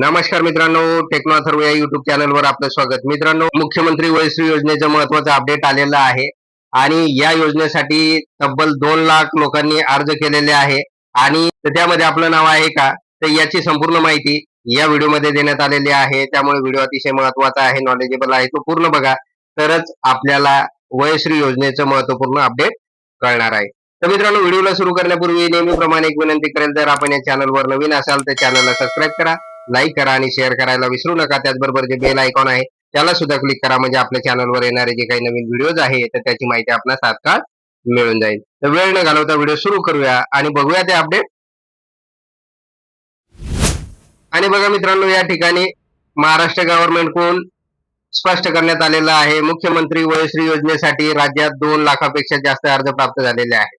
नमस्कार मित्रांनो टेक्नो अथर्व या युट्यूब चॅनलवर आपलं स्वागत. मित्रांनो मुख्यमंत्री वयश्री योजनेचं महत्वाचं अपडेट आलेलं आहे. आणि या योजनेसाठी तब्बल दोन लाख लोकांनी अर्ज केलेले आहे. आणि त्यामध्ये आपलं नाव आहे का? तर याची संपूर्ण माहिती या व्हिडिओमध्ये देण्यात आलेली आहे. त्यामुळे व्हिडिओ अतिशय महत्त्वाचा आहे नॉलेजेबल आहे तो पूर्ण बघा. तरच आपल्याला वयश्री योजनेचं महत्त्वपूर्ण अपडेट कळणार आहे. तर मित्रांनो व्हिडिओला सुरू करण्यापूर्वी नेहमीप्रमाणे एक विनंती करेल जर आपण या चॅनलवर नवीन असाल तर चॅनलला सबस्क्राईब करा. लाईक करा आणि शेअर करायला विसरू नका. त्याचबरोबर जे बेल आयकॉन आहे त्याला सुद्धा क्लिक करा. म्हणजे आपल्या चॅनलवर येणारे जे काही नवीन व्हिडिओज आहे तर त्याची माहिती आपल्याला तात्काळ मिळून जाईल. तर वेळ न घालवता व्हिडिओ सुरू करूया आणि बघूया ते अपडेट आणि बघा मित्रांनो या ठिकाणी महाराष्ट्र गव्हर्नमेंटकडून स्पष्ट करण्यात आलेलं आहे मुख्यमंत्री वयश्री योजनेसाठी राज्यात दोन लाखापेक्षा जास्त अर्ज प्राप्त झालेले आहेत.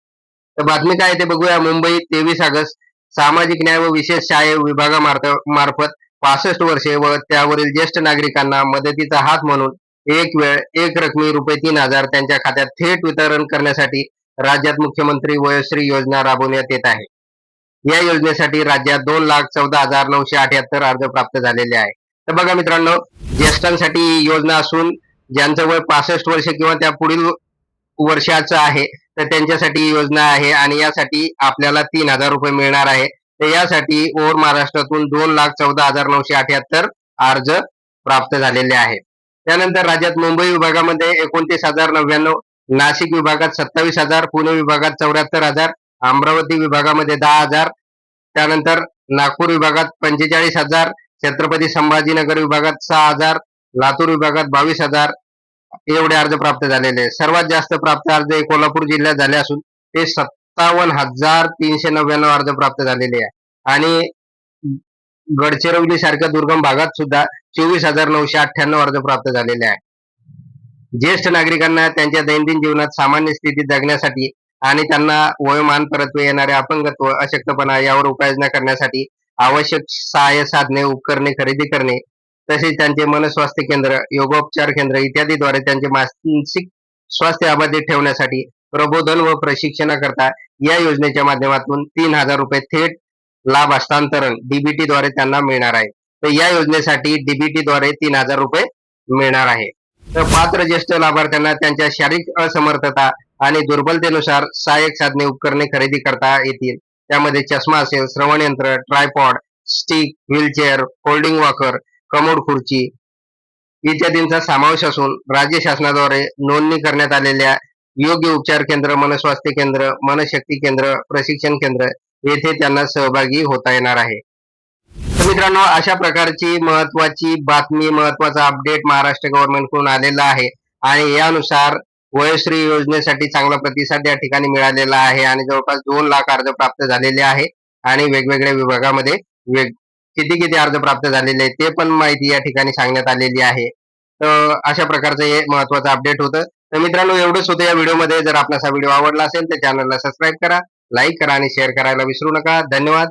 तर बातमी काय आहे ते बघूया. मुंबई तेवीस ऑगस्ट सामाजिक न्याय व विशेष शाळे विभागामार्फत पासष्ट वर्षे व त्यावरील ज्येष्ठ नागरिकांना मदतीचा हात म्हणून एक वेळ एक रकमी रुपये तीन हजार त्यांच्या खात्यात थेट वितरण करण्यासाठी राज्यात मुख्यमंत्री वयश्री योजना राबवण्यात येत आहे. या योजनेसाठी राज्यात दोन लाख चौदा हजार नऊशे अठ्याहत्तर अर्ज प्राप्त झालेले आहे तर बघा मित्रांनो ज्येष्ठांसाठी ही योजना असून ज्यांचं वय पासष्ट वर्ष किंवा त्या पुढील वर्षाचं आहे तर त्यांच्यासाठी योजना आहे आणि यासाठी आपल्याला तीन हजार रुपये मिळणार आहे. तर यासाठी ओर महाराष्ट्रातून दोन लाख चौदा हजार नऊशे अठ्याहत्तर अर्ज प्राप्त झालेले आहेत. त्यानंतर राज्यात मुंबई विभागामध्ये एकोणतीस हजार नव्याण्णव नाशिक विभागात सत्तावीस हजार पुणे विभागात चौऱ्याहत्तर हजार अमरावती विभागामध्ये दहा हजार त्यानंतर नागपूर विभागात पंचेचाळीस हजार छत्रपती संभाजीनगर विभागात सहा हजार लातूर विभागात बावीस हजार एवढे अर्ज प्राप्त झालेले आहेत. सर्वात जास्त प्राप्त अर्ज हे कोल्हापूर जिल्ह्यात झाले असून ते सत्तावन्न हजार तीनशे नव्याण्णव अर्ज प्राप्त झालेले आहे. आणि गडचिरोली सारख्या दुर्गम भागात सुद्धा चोवीस हजार नऊशे अठ्ठ्याण्णव अर्ज प्राप्त झालेले आहे ज्येष्ठ नागरिकांना त्यांच्या दैनंदिन जीवनात सामान्य स्थितीत जगण्यासाठी आणि त्यांना वयोमान परत्व येणारे अपंगत्व अशक्तपणा यावर उपाययोजना करण्यासाठी आवश्यक सहाय्य साधने उपकरणे खरेदी करणे तसेच त्यांचे मनस्वास्थ्य केंद्र योगोपचार केंद्र इत्यादीद्वारे त्यांचे मानसिक स्वास्थ्य अबाधित ठेवण्यासाठी प्रबोधन व प्रशिक्षणाकरता या योजनेच्या माध्यमातून तीन हजार रुपये थेट लाभ हस्तांतरण डीबीटी द्वारे त्यांना मिळणार आहे. तर या योजनेसाठी डीबीटी द्वारे तीन हजार रुपये मिळणार आहे. तर पात्र ज्येष्ठ लाभार्थ्यांना त्यांच्या शारीरिक असमर्थता आणि दुर्बलतेनुसार सहाय्यक साधने उपकरणे खरेदी करता येतील. त्यामध्ये चष्मा असेल श्रवण यंत्र tripod stick wheelchair folding walker commode खुर्ची इत्यादींचा समावेश असून राज्य शासनाद्वारे नोंदणी करण्यात आलेल्या योग्य उपचार केंद्र मनस्वास्थ्य केंद्र मनशक्ती केंद्र प्रशिक्षण केंद्र येथे त्यांना सहभागी होता येणार आहे. मित्रांनो अशा प्रकारची महत्वाची बातमी महत्त्वाचा अपडेट महाराष्ट्र गव्हर्नमेंटकडून आलेला आहे आणि यानुसार वयश्री योजनेसाठी चांगला प्रतिसाद या ठिकाणी मिळालेला आहे आणि जवळपास दोन लाख अर्ज प्राप्त झालेले आहे आणि वेगवेगळ्या विभागामध्ये वेग किती किती अर्ज प्राप्त झालेले आहेत ते पण माहिती या ठिकाणी सांगण्यात आलेली आहे. तर अशा प्रकारचं हे महत्वाचं अपडेट होतं. तर मित्रांनो एवढंच होतं या व्हिडिओमध्ये. जर आपल्याला हा व्हिडिओ आवडला असेल तर चॅनलला सबस्क्राईब करा लाईक करा आणि शेअर करायला विसरू नका. धन्यवाद.